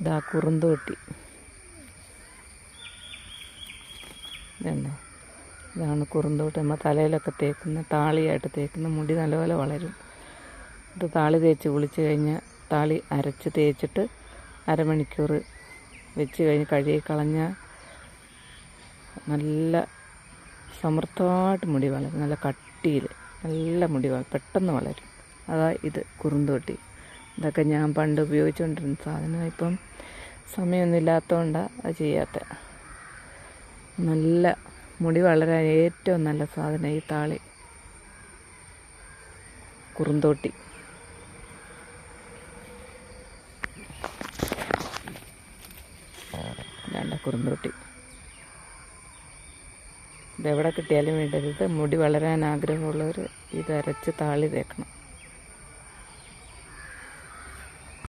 ഇതാ കുറുന്തോട്ടി ഇതുണ്ടോ? ഇതാണ് കുറുന്തോട്ടി നമ്മൾ തലയിലൊക്കെ തേക്കുന്ന താളിയായിട്ട് തേക്കുന്ന മുടി നല്ലപോലെ വളരും. ഇത് താളി തേച്ച് കുളിച്ച് കഴിഞ്ഞാൽ താളി അരച്ച് തേച്ചിട്ട് അരമണിക്കൂർ വെച്ച് കഴിഞ്ഞ് കഴുകി കളഞ്ഞാൽ നല്ല സമൃദ്ധമായിട്ട് മുടി വളരും. നല്ല കട്ടിയിൽ നല്ല മുടി പെട്ടെന്ന് വളരും. അതാ ഇത് കുറുന്തോട്ടി ഇതൊക്കെ ഞാൻ പണ്ട് ഉപയോഗിച്ചുകൊണ്ടിരുന്ന സാധനം. ഇപ്പം സമയമൊന്നും ഇല്ലാത്തതുകൊണ്ടാണ് അത് ചെയ്യാത്ത. നല്ല മുടി വളരാൻ ഏറ്റവും നല്ല സാധനം ഈ താളി. കുറുന്തോട്ടി. വേണ്ട കുറുന്തോട്ടി. ഇതെവിടെ കിട്ടിയാലും വേണ്ടരുത്. മുടി വളരാൻ ആഗ്രഹമുള്ളവർ ഇത് അരച്ച് താളി തേക്കണം.